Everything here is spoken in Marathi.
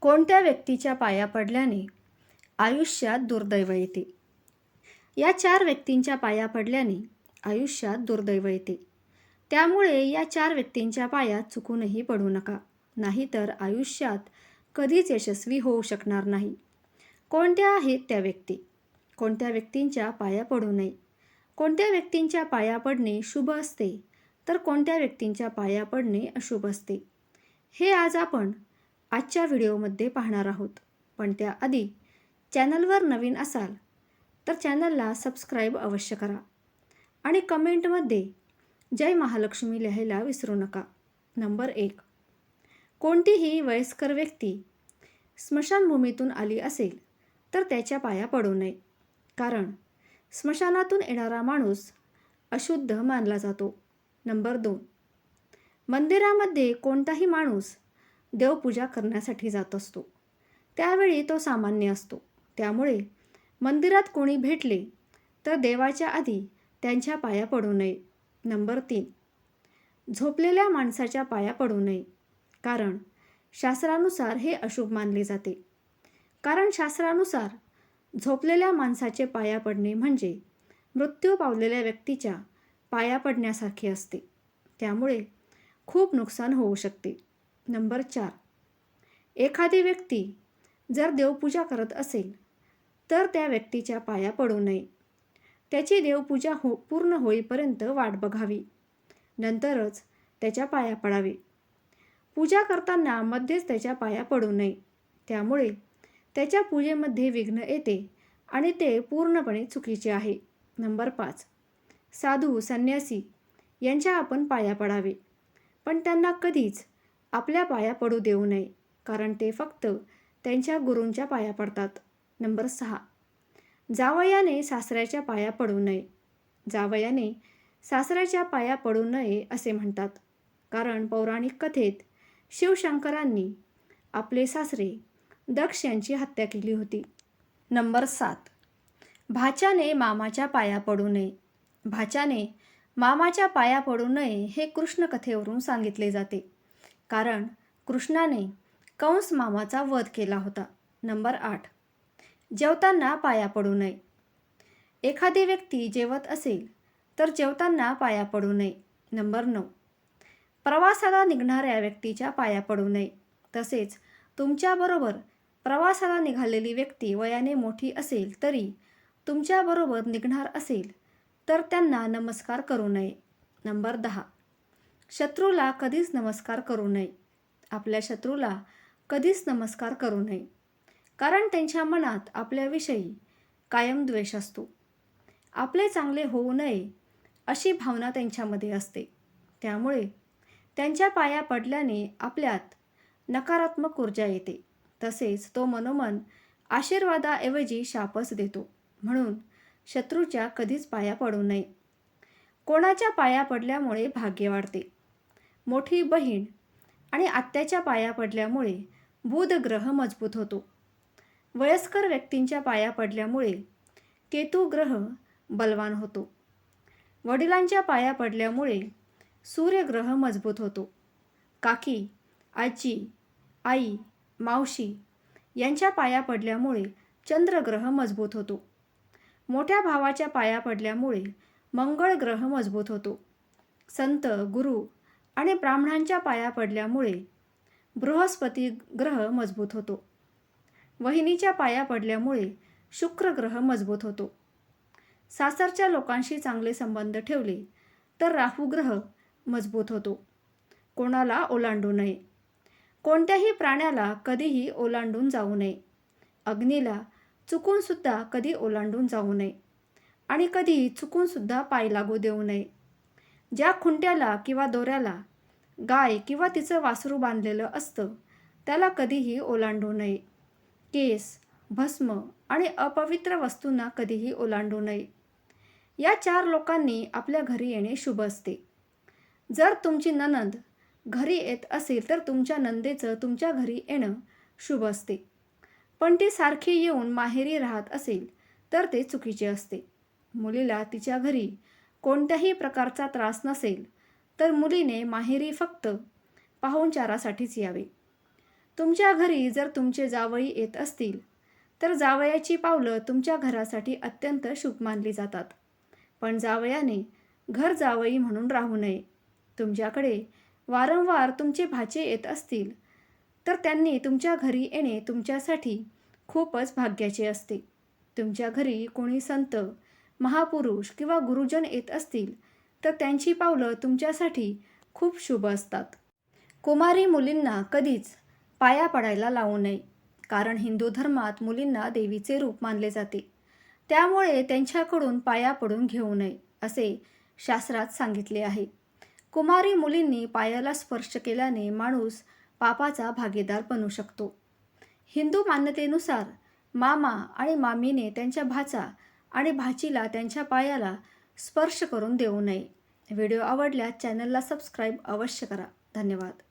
कोणत्या व्यक्तीच्या पाया पडल्याने आयुष्यात दुर्दैव येते? या चार व्यक्तींच्या पाया पडल्याने आयुष्यात दुर्दैव येते. त्यामुळे या चार व्यक्तींच्या पायात चुकूनही पडू नका. नाहीतर आयुष्यात कधीच यशस्वी होऊ शकणार नाही. कोणत्या आहेत त्या व्यक्ती? कोणत्या व्यक्तींच्या पाया पडू नये? कोणत्या व्यक्तींच्या पाया पडणे शुभ असते तर कोणत्या व्यक्तींच्या पाया पडणे अशुभ असते? हे आज आपण आजच्या व्हिडिओमध्ये पाहणार आहोत. पण त्याआधी चॅनलवर नवीन असाल तर चॅनलला सबस्क्राईब अवश्य करा आणि कमेंटमध्ये जय महालक्ष्मी लिहायला विसरू नका. नंबर एक. कोणतीही वयस्कर व्यक्ती स्मशानभूमीतून आली असेल तर त्याच्या पाया पडू नये. कारण स्मशानातून येणारा माणूस अशुद्ध मानला जातो. नंबर दोन. मंदिरामध्ये कोणताही माणूस देवपूजा करण्यासाठी जात असतो. त्यावेळी तो सामान्य असतो. त्यामुळे मंदिरात कोणी भेटले तर देवाच्या आधी त्यांच्या पाया पडू नये. नंबर तीन. झोपलेल्या माणसाच्या पाया पडू नये. कारण शास्त्रानुसार हे अशुभ मानले जाते. कारण शास्त्रानुसार झोपलेल्या माणसाचे पाया पडणे म्हणजे मृत्यू पावलेल्या व्यक्तीच्या पाया पडण्यासारखे असते. त्यामुळे खूप नुकसान होऊ शकते. नंबर चार. एखादी व्यक्ती जर देवपूजा करत असेल तर त्या व्यक्तीच्या पाया पडू नये. त्याची देवपूजा हो पूर्ण होईपर्यंत वाट बघावी. नंतरच त्याच्या पाया पडावे. पूजा करताना मध्येच त्याच्या पाया पडू नये. त्यामुळे त्याच्या पूजेमध्ये विघ्न येते आणि ते पूर्णपणे चुकीचे आहे. नंबर पाच. साधू संन्यासी यांच्या आपण पाया पडावे. पण त्यांना कधीच आपल्या पाया पडू देऊ नये कारण ते फक्त त्यांच्या गुरूंच्या पाया पडतात. नंबर सहा. जावयाने सासऱ्याच्या पाया पडू नये. जावयाने सासऱ्याच्या पाया पडू नये असे म्हणतात. कारण पौराणिक कथेत शिवशंकरांनी आपले सासरे दक्ष यांची हत्या केली होती. नंबर सात. भाच्याने मामाच्या पाया पडू नये. भाच्याने मामाच्या पाया पडू नये हे कृष्ण कथेवरून सांगितले जाते. कारण कृष्णाने कंस मामाचा वध केला होता. नंबर आठ. जेवताना पाया पडू नये. एखादी व्यक्ती जेवत असेल तर जेवताना पाया पडू नये. नंबर नऊ. प्रवासाला निघणाऱ्या व्यक्तीच्या पाया पडू नये. तसेच तुमच्याबरोबर प्रवासाला निघालेली व्यक्ती वयाने मोठी असेल तरी तुमच्याबरोबर निघणार असेल तर त्यांना नमस्कार करू नये. नंबर दहा. शत्रूला कधीच नमस्कार करू नये. आपल्या शत्रूला कधीच नमस्कार करू नये. कारण त्यांच्या मनात आपल्याविषयी कायम द्वेष असतो. आपले चांगले होऊ नये अशी भावना त्यांच्यामध्ये असते. त्यामुळे त्यांच्या पाया पडल्याने आपल्यात नकारात्मक ऊर्जा येते. तसेच तो मनोमन आशीर्वादाऐवजी शापच देतो. म्हणून शत्रूच्या कधीच पाया पडू नये. कोणाच्या पाया पडल्यामुळे भाग्य वाढते. मोठी बहीण आणि आत्याच्या पाया पडल्यामुळे बुध ग्रह मजबूत होतो. वयस्कर व्यक्तींच्या पाया पडल्यामुळे केतू ग्रह बलवान होतो. वडिलांच्या पाया पडल्यामुळे सूर्यग्रह मजबूत होतो. काकी आजी आई मावशी यांच्या पाया पडल्यामुळे चंद्रग्रह मजबूत होतो. मोठ्या भावाच्या पाया पडल्यामुळे मंगळ ग्रह मजबूत होतो. संत गुरु आणि ब्राह्मणांच्या पाया पडल्यामुळे बृहस्पती ग्रह मजबूत होतो. वहिनीच्या पाया पडल्यामुळे शुक्र ग्रह मजबूत होतो. सासरच्या लोकांशी चांगले संबंध ठेवले तर राहू ग्रह मजबूत होतो. कोणाला ओलांडू नये. कोणत्याही प्राण्याला कधीही ओलांडून जाऊ नये. अग्नीला चुकूनसुद्धा कधी ओलांडून जाऊ नये. आणि कधी चुकूनसुद्धा पाय लागू देऊ नये. ज्या खुंट्याला किंवा दोऱ्याला गाय किंवा तिचं वासरू बांधलेलं असतं. त्याला कधीही ओलांडू नये. केस भस्म आणि अपवित्र वस्तूंना कधीही ओलांडू नये. या चार लोकांनी आपल्या घरी येणे शुभ असते. जर तुमची ननंद घरी येत असेल तर तुमच्या नंदेचं तुमच्या घरी येणं शुभ असते. पण ती सारखी येऊन माहेरी राहत असेल तर ते चुकीचे असते. मुलीला तिच्या घरी कोणत्याही प्रकारचा त्रास नसेल. तर मुलीने माहेरी फक्त पाहुणचारासाठीच यावे. तुमच्या घरी जर तुमचे जावई येत असतील तर जावयाची पावलं तुमच्या घरासाठी अत्यंत शुभ मानली जातात. पण जावयाने घर जावई म्हणून राहू नये. तुमच्याकडे वारंवार तुमचे भाचे येत असतील तर त्यांनी तुमच्या घरी येणे तुमच्यासाठी खूपच भाग्याचे असते. तुमच्या घरी कोणी संत महापुरुष किंवा गुरुजन येत असतील तर त्यांची पावलं तुमच्यासाठी खूप शुभ असतात. कुमारी मुलींना कधीच पाया पडायला लावू नये कारण हिंदू धर्मात मुलींना देवीचे रूप मानले जाते. त्यामुळे त्यांच्याकडून पाया पडून घेऊ नये असे शास्त्रात सांगितले आहे. कुमारी मुलींनी पायाला स्पर्श केल्याने माणूस पापाचा भागीदार बनू शकतो. हिंदू मान्यतेनुसार मामा आणि मामीने त्यांच्या भाचा आणि भाचीला त्यांच्या पायाला स्पर्श करून देऊ नये. व्हिडिओ आवडल्यास चॅनलला सबस्क्राईब अवश्य करा. धन्यवाद.